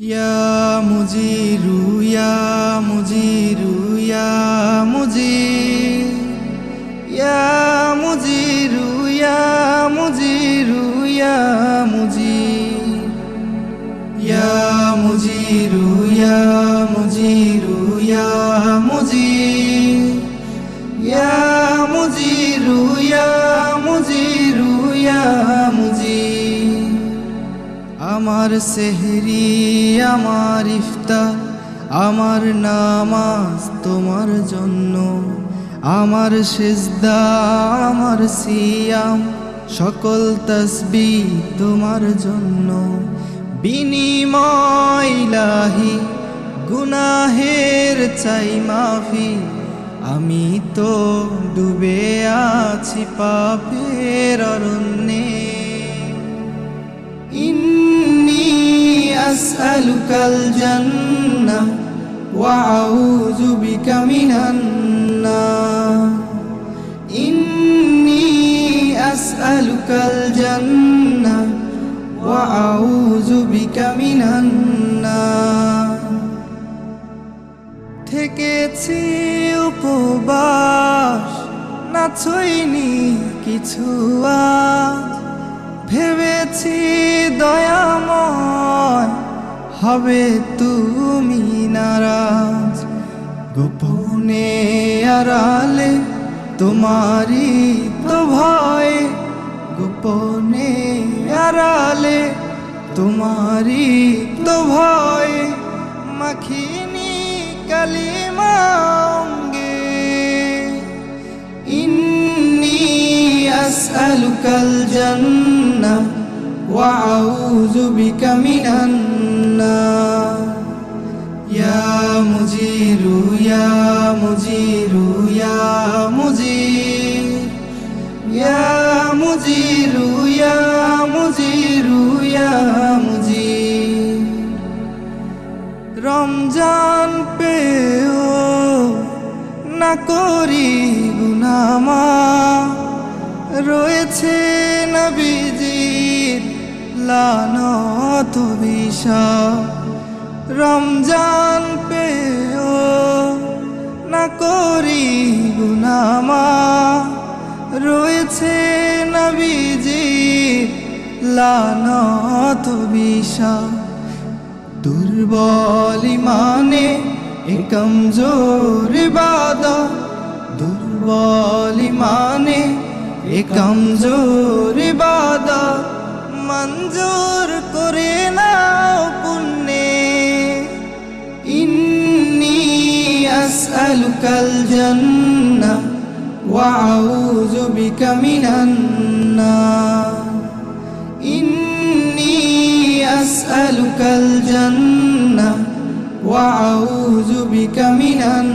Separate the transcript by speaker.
Speaker 1: يا مجير يا مجير يا مجير يا مجير يا مجير يا مجير يا مجير يا مجير يا مجير আমার সেহরি, আমার ইফতার, আমার নামাজ তোমার জন্য। আমার সেজদা, আমার সিয়াম, সকল তসবি তোমার জন্য। বিনিময় ইলাহি, গুনাহের চাই মাফি, আমি তো ডুবে আছি পাপের অরণ্যে। أسألك الجنة وأعوذ بك من النار إني أسألك الجنة وأعوذ بك من النار থেকেছি উপবাস না ছইনি কিছু আজ ভেবেছি দয়াময় হবে তুমি নারাজ, গোপনে আড়ালে তোমারি তো ভয়, গোপনে আড়ালে তোমারি তো ভয়, মাখিনি কালিমাঙ্গে ইন্নি আসআলুকাল জান্নাহ। وأعوذ بك من النار يا مجير يا مجير يا مجير يا مجير يا مجير يا مجير রমজান পেও না করি গুনামা রয়েছে নবীজির লানত বিষা রমজান পেও না করি গুনামা। রয়েছে নবীজির লানত বিষা দুর্বল ইমানে এ কমজোর বাদা দুর্বল ইমানে এ কমজোর বাদা মঞ্জুর করে নাও পুণ্যে। ইন্নি আসআলুকাল জান্নাহ ওয়া আউযু বিকা মিনান নার ইন্নি আসআলুকাল জান্নাহ ওয়া আউযু বিকা মিনান